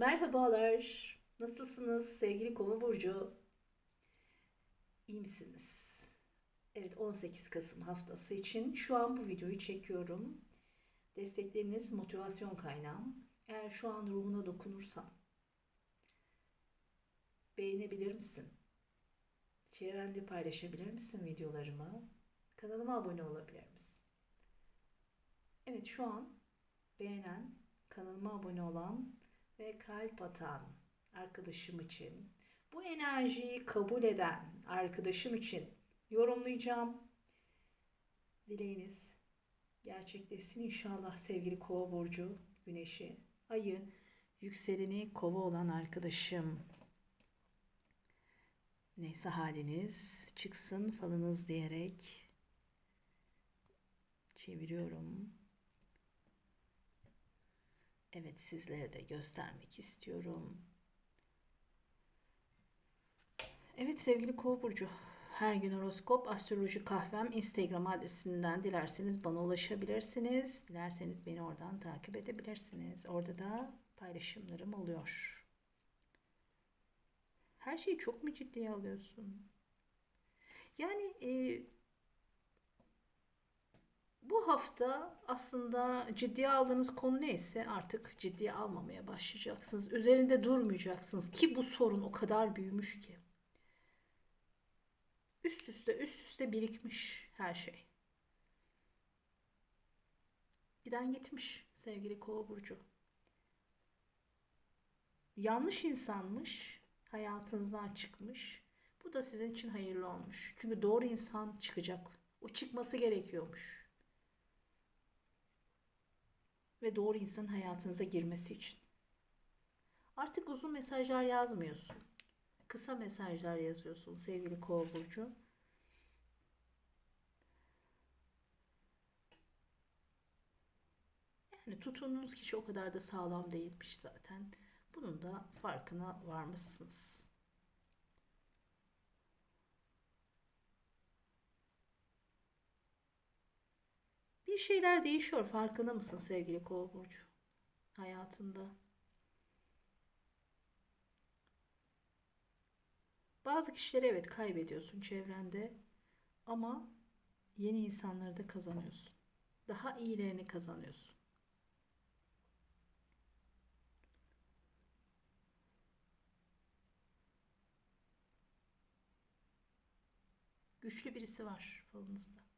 Merhabalar. Nasılsınız sevgili Kova burcu? İyi misiniz? Evet 18 Kasım haftası için şu an bu videoyu çekiyorum. Destekleriniz motivasyon kaynağım. Eğer şu an ruhuna dokunursam beğenebilir misin? Çevrende paylaşabilir misin videolarımı? Kanalıma abone olabilir misin? Evet şu an beğenen, kanalıma abone olan ve kalp atan arkadaşım için, bu enerjiyi kabul eden arkadaşım için yorumlayacağım. Dileğiniz gerçekleşsin inşallah sevgili Kova burcu, Güneşi, Ayı, yükseleni Kova olan arkadaşım. Neyse haliniz çıksın falınız diyerek çeviriyorum. Evet sizlere de göstermek istiyorum. Evet sevgili Kova burcu, her gün horoskop astroloji kahvem Instagram adresinden dilerseniz bana ulaşabilirsiniz. Dilerseniz beni oradan takip edebilirsiniz. Orada da paylaşımlarım oluyor. Her şeyi çok mu ciddiye alıyorsun? Yani e, bu hafta aslında ciddiye aldığınız konu neyse artık ciddiye almamaya başlayacaksınız. Üzerinde durmayacaksınız ki bu sorun o kadar büyümüş ki. Üst üste üst üste birikmiş her şey. Giden gitmiş sevgili Kova burcu. Yanlış insanmış, hayatınızdan çıkmış. Bu da sizin için hayırlı olmuş. Çünkü doğru insan çıkacak. O çıkması gerekiyormuş ve doğru insanın hayatınıza girmesi için. Artık uzun mesajlar yazmıyorsun. Kısa mesajlar yazıyorsun sevgili Kova burcu. Yani tutunduğunuz kişi o kadar da sağlam değilmiş zaten. Bunun da farkına varmışsınız. Bir şeyler değişiyor. Farkında mısın sevgili Kova burcu? Hayatında. Bazı kişileri evet kaybediyorsun çevrende ama yeni insanları da kazanıyorsun. Daha iyilerini kazanıyorsun. Güçlü birisi var falınızda.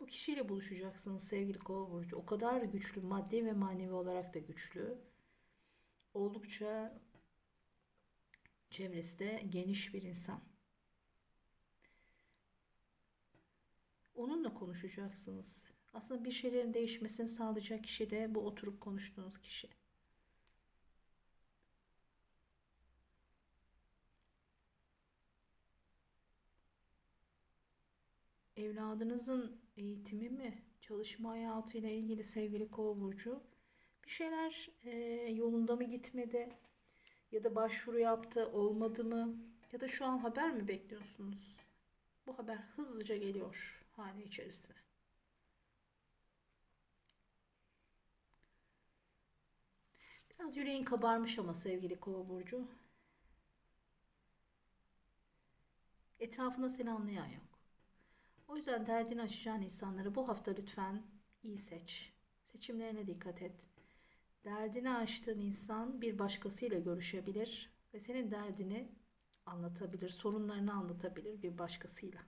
Bu kişiyle buluşacaksınız sevgili kova burcu. O kadar güçlü, maddi ve manevi olarak da güçlü. Oldukça çevresi de geniş bir insan. Onunla konuşacaksınız. Aslında bir şeylerin değişmesini sağlayacak kişi de bu oturup konuştuğunuz kişi. Evladınızın eğitimi mi, çalışma hayatıyla ilgili sevgili kova burcu bir şeyler e, yolunda mı gitmedi ya da başvuru yaptı olmadı mı ya da şu an haber mi bekliyorsunuz? Bu haber hızlıca geliyor hane içerisine. Biraz yüreğin kabarmış ama sevgili kova burcu. Etrafında seni anlayan yok. O yüzden derdini açacağın insanları bu hafta lütfen iyi seç. Seçimlerine dikkat et. Derdini açtığın insan bir başkasıyla görüşebilir ve senin derdini anlatabilir, sorunlarını anlatabilir bir başkasıyla.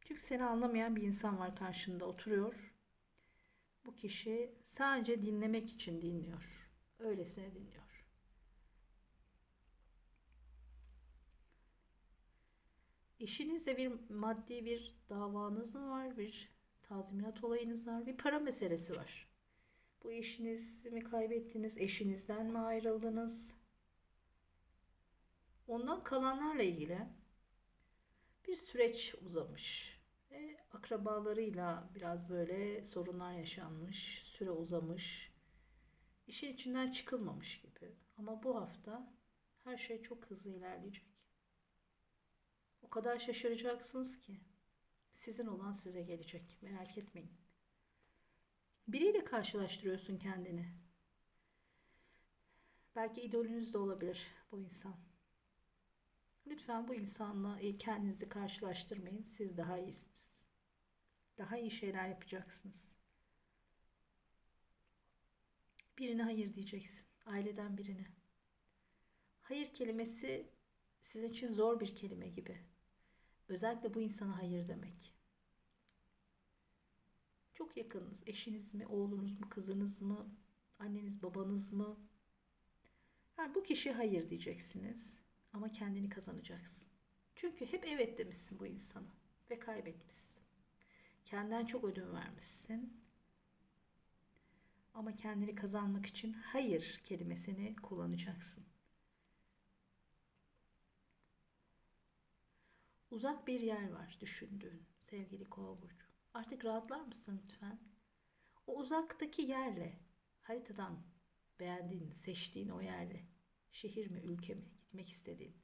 Çünkü seni anlamayan bir insan var karşında oturuyor. Bu kişi sadece dinlemek için dinliyor. Öylesine dinliyor. Eşinizle bir maddi bir davanız mı var? Bir tazminat olayınız var? Bir para meselesi var. Bu eşinizi mi kaybettiniz? Eşinizden mi ayrıldınız? Ondan kalanlarla ilgili bir süreç uzamış. Ve akrabalarıyla biraz böyle sorunlar yaşanmış, süre uzamış. İşin içinden çıkılmamış gibi. Ama bu hafta her şey çok hızlı ilerleyecek. O kadar şaşıracaksınız ki sizin olan size gelecek. Merak etmeyin. Biriyle karşılaştırıyorsun kendini. Belki idolünüz de olabilir bu insan. Lütfen bu insanla e, kendinizi karşılaştırmayın. Siz daha iyisiniz. Daha iyi şeyler yapacaksınız. Birine hayır diyeceksin. Aileden birine. Hayır kelimesi sizin için zor bir kelime gibi. Özellikle bu insana hayır demek. Çok yakınınız. Eşiniz mi, oğlunuz mu, kızınız mı, anneniz, babanız mı? Yani bu kişi hayır diyeceksiniz. Ama kendini kazanacaksın. Çünkü hep evet demişsin bu insana ve kaybetmişsin. Kendinden çok ödün vermişsin. Ama kendini kazanmak için hayır kelimesini kullanacaksın. Uzak bir yer var düşündüğün sevgili kova burcu. Artık rahatlar mısın lütfen? O uzaktaki yerle haritadan beğendiğin, seçtiğin o yerle şehir mi, ülke mi gitmek istediğin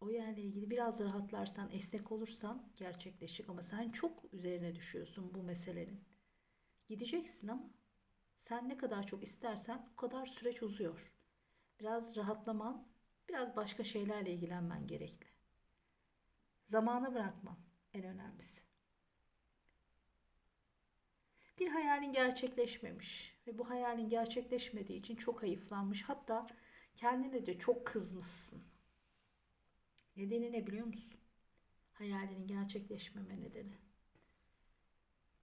o yerle ilgili biraz rahatlarsan, esnek olursan gerçekleşecek ama sen çok üzerine düşüyorsun bu meselenin. Gideceksin ama sen ne kadar çok istersen o kadar süreç uzuyor. Biraz rahatlaman, biraz başka şeylerle ilgilenmen gerekli. Zamana bırakman en önemlisi. Bir hayalin gerçekleşmemiş ve bu hayalin gerçekleşmediği için çok hayıflanmış. Hatta kendine de çok kızmışsın. Nedeni ne biliyor musun? Hayalinin gerçekleşmeme nedeni.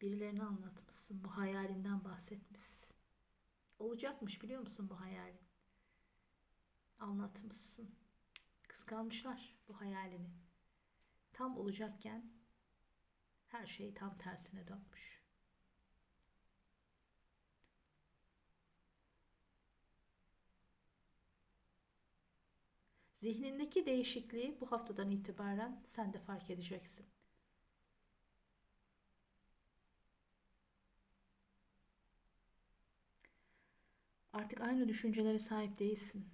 Birilerine anlatmışsın. Bu hayalinden bahsetmişsin. Olacakmış biliyor musun bu hayalin? Anlatmışsın. Kıskanmışlar bu hayalini. Tam olacakken her şey tam tersine dönmüş. Zihnindeki değişikliği bu haftadan itibaren sen de fark edeceksin. Artık aynı düşüncelere sahip değilsin.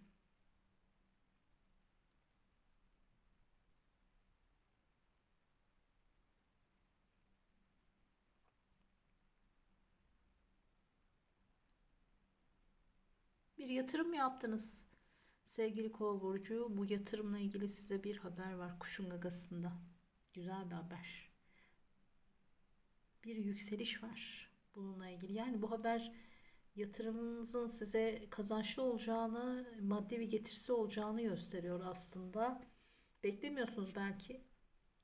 Bir yatırım yaptınız? Sevgili kova burcu bu yatırımla ilgili size bir haber var kuşun gagasında. Güzel bir haber. Bir yükseliş var bununla ilgili. Yani bu haber yatırımınızın size kazançlı olacağını, maddi bir getirisi olacağını gösteriyor aslında. Beklemiyorsunuz belki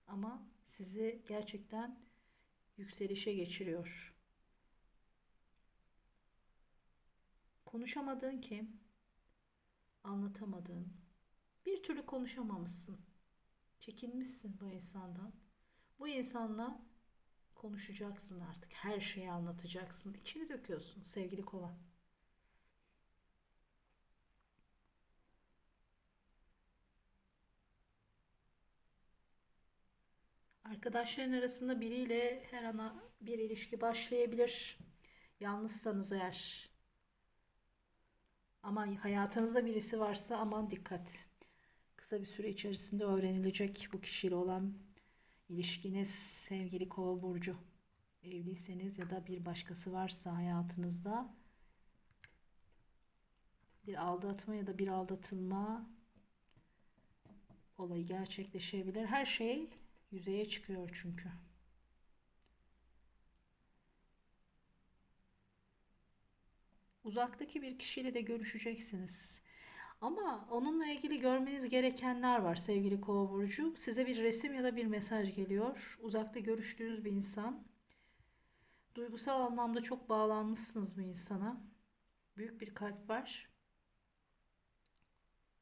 ama sizi gerçekten yükselişe geçiriyor. Konuşamadığın kim? Anlatamadığın, bir türlü konuşamamışsın. Çekinmişsin bu insandan. Bu insanla konuşacaksın artık. Her şeyi anlatacaksın. İçini döküyorsun sevgili kova. Arkadaşların arasında biriyle her ana bir ilişki başlayabilir. Yalnızsanız eğer. Ama hayatınızda birisi varsa aman dikkat. Kısa bir süre içerisinde öğrenilecek bu kişiyle olan ilişkiniz sevgili kova burcu. Evliyseniz ya da bir başkası varsa hayatınızda bir aldatma ya da bir aldatılma olayı gerçekleşebilir. Her şey yüzeye çıkıyor çünkü. Uzaktaki bir kişiyle de görüşeceksiniz. Ama onunla ilgili görmeniz gerekenler var sevgili kova burcu. Size bir resim ya da bir mesaj geliyor. Uzakta görüştüğünüz bir insan. Duygusal anlamda çok bağlanmışsınız bu insana. Büyük bir kalp var.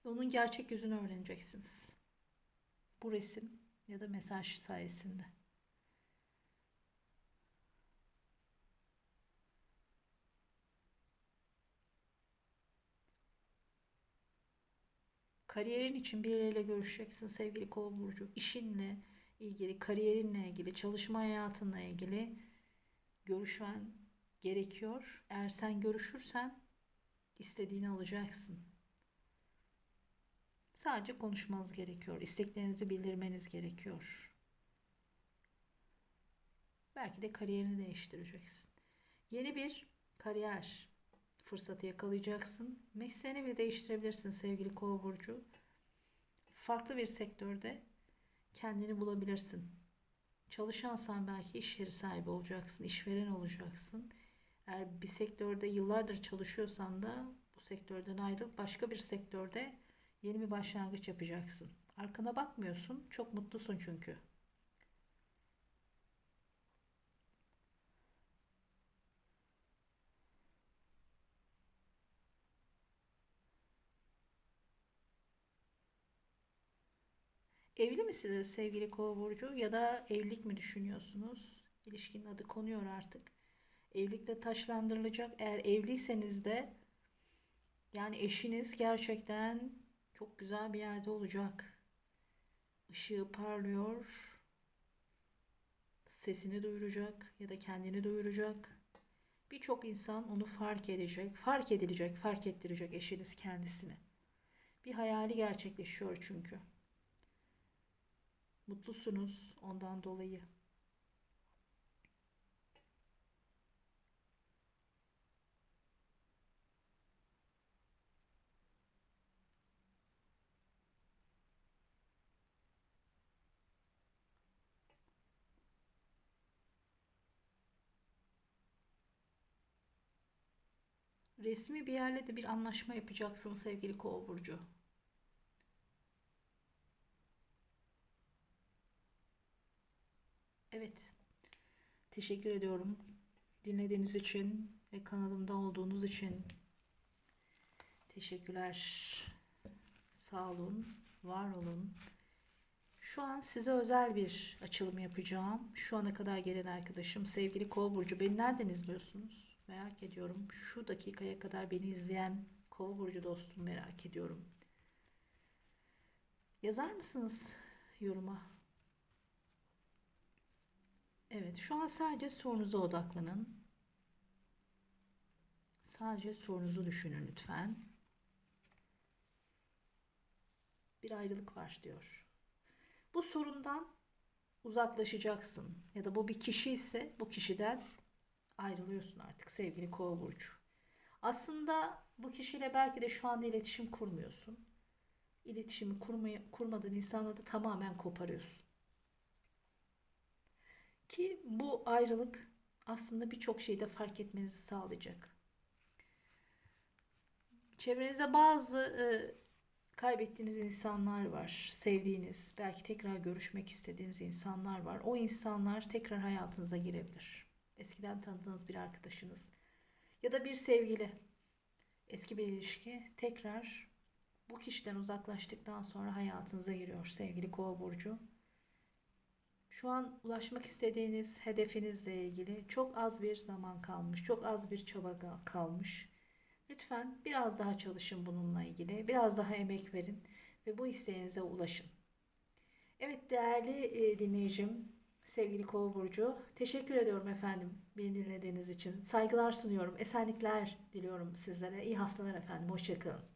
Onun gerçek yüzünü öğreneceksiniz. Bu resim ya da mesaj sayesinde. Kariyerin için birileriyle görüşeceksin sevgili kova burcu. İşinle ilgili, kariyerinle ilgili, çalışma hayatınla ilgili görüşmen gerekiyor. Eğer sen görüşürsen istediğini alacaksın. Sadece konuşmanız gerekiyor. İsteklerinizi bildirmeniz gerekiyor. Belki de kariyerini değiştireceksin. Yeni bir kariyer fırsatı yakalayacaksın. Mesleğini bile değiştirebilirsin sevgili Kova burcu. Farklı bir sektörde kendini bulabilirsin. Çalışansan belki iş yeri sahibi olacaksın, işveren olacaksın. Eğer bir sektörde yıllardır çalışıyorsan da bu sektörden ayrılıp başka bir sektörde yeni bir başlangıç yapacaksın. Arkana bakmıyorsun, çok mutlusun çünkü. Evli misiniz sevgili Kova burcu ya da evlilik mi düşünüyorsunuz? İlişkinin adı konuyor artık. Evlilikte taşlandırılacak. Eğer evliyseniz de yani eşiniz gerçekten çok güzel bir yerde olacak. Işığı parlıyor. Sesini duyuracak ya da kendini duyuracak. Birçok insan onu fark edecek, fark edilecek, fark ettirecek eşiniz kendisini. Bir hayali gerçekleşiyor çünkü. Mutlusunuz ondan dolayı. Resmi bir yerle de bir anlaşma yapacaksın sevgili Kova burcu. Evet. Teşekkür ediyorum. Dinlediğiniz için ve kanalımda olduğunuz için. Teşekkürler. Sağ olun. Var olun. Şu an size özel bir açılım yapacağım. Şu ana kadar gelen arkadaşım sevgili Kova burcu beni nereden izliyorsunuz? Merak ediyorum. Şu dakikaya kadar beni izleyen Kova burcu dostum merak ediyorum. Yazar mısınız yoruma? Evet, şu an sadece sorunuza odaklanın. Sadece sorunuzu düşünün lütfen. Bir ayrılık var diyor. Bu sorundan uzaklaşacaksın ya da bu bir kişi ise bu kişiden ayrılıyorsun artık sevgili Kova burcu. Aslında bu kişiyle belki de şu anda iletişim kurmuyorsun. İletişimi kurmaya, kurmadığın insanla da tamamen koparıyorsun. Ki bu ayrılık aslında birçok şeyde fark etmenizi sağlayacak. Çevrenizde bazı e, kaybettiğiniz insanlar var, sevdiğiniz, belki tekrar görüşmek istediğiniz insanlar var. O insanlar tekrar hayatınıza girebilir. Eskiden tanıdığınız bir arkadaşınız ya da bir sevgili, eski bir ilişki tekrar bu kişiden uzaklaştıktan sonra hayatınıza giriyor sevgili Kova burcu. Şu an ulaşmak istediğiniz hedefinizle ilgili çok az bir zaman kalmış, çok az bir çaba kalmış. Lütfen biraz daha çalışın bununla ilgili, biraz daha emek verin ve bu isteğinize ulaşın. Evet değerli e, dinleyicim, sevgili Kova burcu, teşekkür ediyorum efendim beni dinlediğiniz için. Saygılar sunuyorum, esenlikler diliyorum sizlere. İyi haftalar efendim, hoşçakalın.